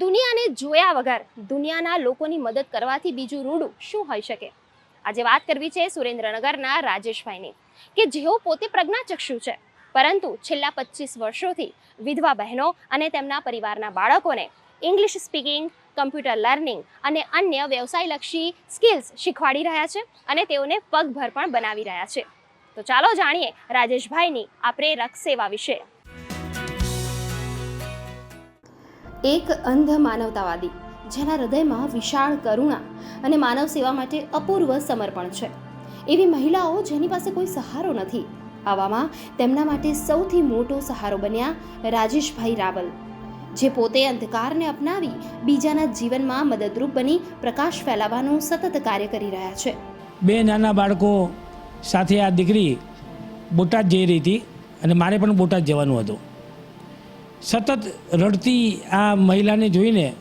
દુનિયાને જોયા વગર દુનિયાના લોકોની મદદ કરવાથી બીજું રૂડું શું હોઈ શકે? આજે વાત કરવી છે સુરેન્દ્રનગરના રાજેશભાઈની, કે જેઓ પોતે પ્રજ્ઞાચક્ષુ છે. પરંતુ છેલ્લા પચીસ વર્ષોથી વિધવા બહેનો અને તેમના પરિવારના બાળકોને ઇંગ્લિશ સ્પીકિંગ કમ્પ્યુટર લર્નિંગ અને અન્ય વ્યવસાયલક્ષી સ્કિલ્સ શીખવાડી રહ્યા છે અને તેઓને પગભર પણ બનાવી રહ્યા છે. તો ચાલો જાણીએ રાજેશભાઈની આ પ્રેરક સેવા વિશે. એક અંધ માનવતાવાદી જેના હૃદયમાં વિશાળ કરુણા અને માનવ સેવા માટે અપૂર્વ સમર્પણ છે. એવી મહિલાઓ જેની પાસે કોઈ સહારો નથી. આવામાં તેમના માટે સૌથી મોટો સહારો બન્યા રાજેશભાઈ રાવલ, જે પોતે અંધકારને અપનાવી બીજાના જીવનમાં મદદરૂપ બની પ્રકાશ ફેલાવવાનું સતત કાર્ય કરી રહ્યા છે. બે નાના બાળકો સાથે આ દીકરી બોટાદ જઈ રહી હતી અને મારે પણ બોટાદ જવાનું હતું. સતત રડતી આ મહિલાને જોઈને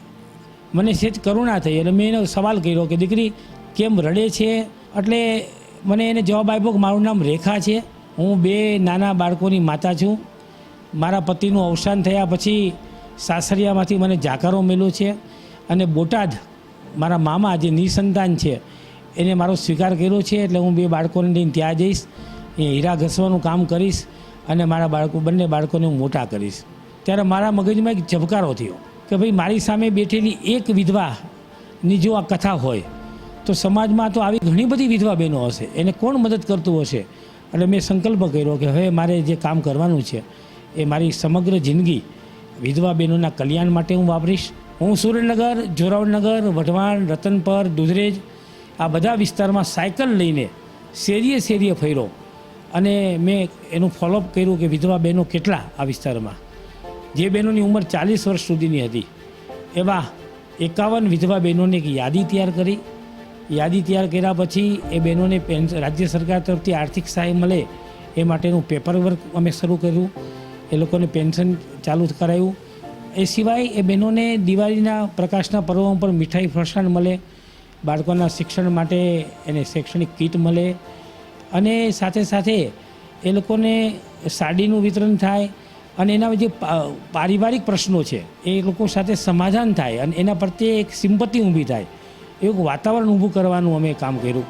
મને સેજ કરુણા થઈ અને મેં એનો સવાલ કર્યો કે દીકરી, કેમ રડે છે? એટલે મને એને જવાબ આપ્યો કે મારું નામ રેખા છે. હું બે નાના બાળકોની માતા છું. મારા પતિનું અવસાન થયા પછી સાસરિયામાંથી મને જાકારો મળ્યો છે અને બોટાદ મારા મામા જે નિસંતાન છે એને મારો સ્વીકાર કર્યો છે. એટલે હું બે બાળકોને લઈને ત્યાં જઈશ એ હીરા ઘસવાનું કામ કરીશ અને મારા બાળકો, બંને બાળકોને હું મોટા કરીશ. ત્યારે મારા મગજમાં એક ઝબકારો થયો કે ભાઈ, મારી સામે બેઠેલી એક વિધવાની જો આ કથા હોય, તો સમાજમાં તો આવી ઘણી બધી વિધવા બહેનો હશે. એને કોણ મદદ કરતું હશે? એટલે મેં સંકલ્પ કર્યો કે હવે મારે જે કામ કરવાનું છે, એ મારી સમગ્ર જિંદગી વિધવા બહેનોના કલ્યાણ માટે હું વાપરીશ. હું સુરેન્દ્રનગર જોરાવનગર વઢવાણ, રતનપર, દુધરેજ, આ બધા વિસ્તારમાં સાયકલ લઈને શેરીએ શેરીએ ફર્યો. અને મેં એનું ફોલોઅપ કર્યું કે વિધવા બહેનો કેટલા આ વિસ્તારમાં. જે બહેનોની ઉંમર ચાલીસ વર્ષ સુધીની હતી, એવા એકાવન વિધવા બહેનોની એક યાદી તૈયાર કરી. યાદી તૈયાર કર્યા પછી એ બહેનોને રાજ્ય સરકાર તરફથી આર્થિક સહાય મળે એ માટેનું પેપર વર્ક અમે શરૂ કર્યું. એ લોકોને પેન્શન ચાલુ કરાયું. એ સિવાય એ બહેનોને દિવાળીના પ્રકાશના પર્વ પર મીઠાઈ ફરસાણ મળે, બાળકોના શિક્ષણ માટે એને શૈક્ષણિક કીટ મળે અને સાથે સાથે એ લોકોને સાડીનું વિતરણ થાય અને એના જે પારિવારિક પ્રશ્નો છે, એ લોકો સાથે સમાધાન થાય અને એના પ્રત્યે એક સિમ્પતિ ઊભી થાય, એવું વાતાવરણ ઊભું કરવાનું અમે કામ કર્યું.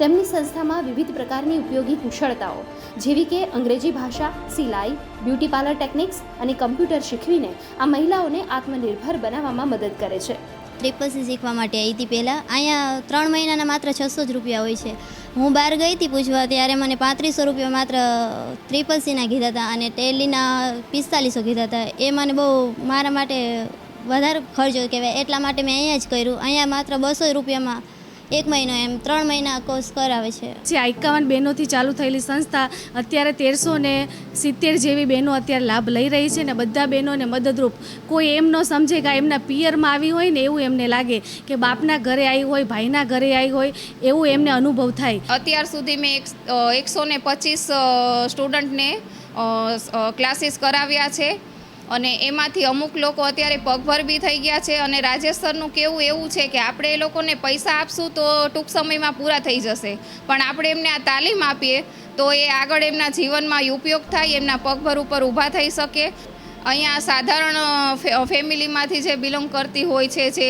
તેમની સંસ્થામાં વિવિધ પ્રકારની ઉપયોગી કુશળતાઓ, જેવી કે અંગ્રેજી ભાષા, સિલાઈ, બ્યુટી પાર્લર ટેકનિક્સ અને કમ્પ્યુટર શીખવીને આ મહિલાઓને આત્મનિર્ભર બનાવવામાં મદદ કરે છે. ટ્રિપલ સી શીખવા માટે આવી હતી પહેલાં. અહીંયા ત્રણ મહિનાના માત્ર છસો જ રૂપિયા હોય છે. હું બહાર ગઈ હતી પૂછવા ત્યારે મને પાંત્રીસો રૂપિયા માત્ર ત્રિપલસીના કીધા હતા અને ટેલીના પિસ્તાલીસો કીધા હતા. એ મને બહુ મારા માટે વધારે ખર્ચો કહેવાય. એટલા માટે મેં અહીંયા જ કર્યું. અહીંયા માત્ર બસો રૂપિયામાં એક મહિનો એમ ત્રણ મહિના કોર્સ કરાવે છે. જે એકાવન બહેનોથી ચાલુ થયેલી સંસ્થા અત્યારે તેરસો ને સિત્તેર જેવી બહેનો અત્યારે લાભ લઈ રહી છે ને બધા બહેનોને મદદરૂપ. કોઈ એમ ન સમજે કે એમના પિયરમાં આવી હોય ને એવું એમને લાગે કે બાપના ઘરે આવી હોય ભાઈના ઘરે આવી હોય એવું એમને અનુભવ થાય. અત્યાર સુધી મેં એક એકસો ને પચીસ સ્ટુડન્ટને ક્લાસીસ કરાવ્યા છે. અને એમાંથી અમુક લોકો અત્યારે પગભર બી થઈ ગયા છે અને રાજેશ સ્તરનું કેવું એવું છે કે આપણે એ લોકોને પૈસા આપશું તો ટૂંક સમયમાં પૂરા થઈ જશે. પણ આપણે એમને આ તાલીમ આપીએ તો એ આગળ એમના જીવનમાં ઉપયોગ થાય, એમના પગભર ઉપર ઊભા થઈ શકે. અહીંયા સાધારણ ફેમિલીમાંથી જે બિલોંગ કરતી હોય છે, જે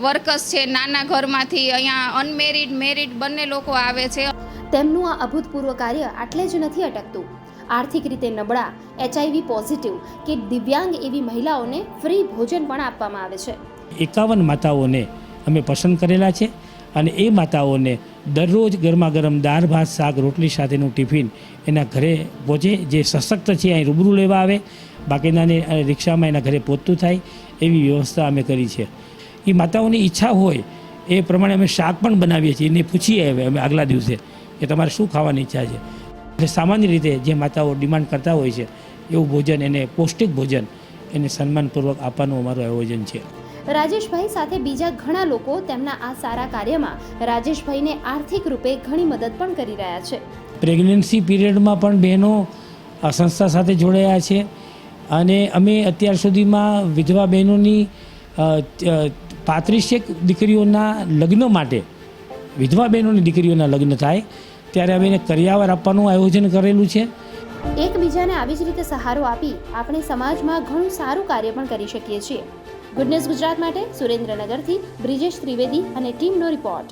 વર્કર્સ છે, નાના ઘરમાંથી અહીંયા અનમેરિડ, મેરિડ બંને લોકો આવે છે. તેમનું આ અભૂતપૂર્વ કાર્ય આટલે જ નથી અટકતું. આર્થિક રીતે નબળા એચઆઈવી પોઝિટિવ કે દિવ્યાંગ એવી મહિલાઓને ફ્રી ભોજન પણ આપવામાં આવે છે. એકાવન માતાઓને અમે પસંદ કરેલા છે અને એ માતાઓને દરરોજ ગરમા ગરમ દાળ, ભાત, શાક, રોટલી સાથેનું ટિફિન એના ઘરે પહોંચે. જે સશક્ત છે, અહીં રૂબરૂ લેવા આવે. બાકીનાને રિક્ષામાં એના ઘરે પહોંચતું થાય એવી વ્યવસ્થા અમે કરી છે. એ માતાઓની ઈચ્છા હોય એ પ્રમાણે અમે શાક પણ બનાવીએ છીએ. એને પૂછીએ અમે આગલા દિવસે કે તમારે શું ખાવાની ઈચ્છા છે? એટલે સામાન્ય રીતે જે માતાઓ ડિમાન્ડ કરતા હોય છે એવું ભોજન એને પૌષ્ટિક ભોજન એને સન્માનપૂર્વક આપવાનું અમારું આયોજન છે. રાજેશભાઈ સાથે બીજા ઘણા લોકો તેમના આ સારા કાર્યમાં રાજેશભાઈને આર્થિક રૂપે ઘણી મદદ પણ કરી રહ્યા છે. પ્રેગ્નન્સી પીરિયડમાં પણ બહેનો આ સંસ્થા સાથે જોડાયા છે અને અમે અત્યાર સુધીમાં વિધવા બહેનોની પાંત્રીસેક દીકરીઓના લગ્ન માટે વિધવા બહેનોની દીકરીઓના લગ્ન થાય ત્યારે અમે કરિયાવર આપવાનું આયોજન કરેલું છે. એકબીજાને આવી જ રીતે સહારો આપી આપણે સમાજમાં ઘણું સારું કાર્ય પણ કરી શકીએ છીએ. ગુડનેસ ગુજરાત માટે સુરેન્દ્રનગરથી બ્રિજેશ ત્રિવેદી અને ટીમનો રિપોર્ટ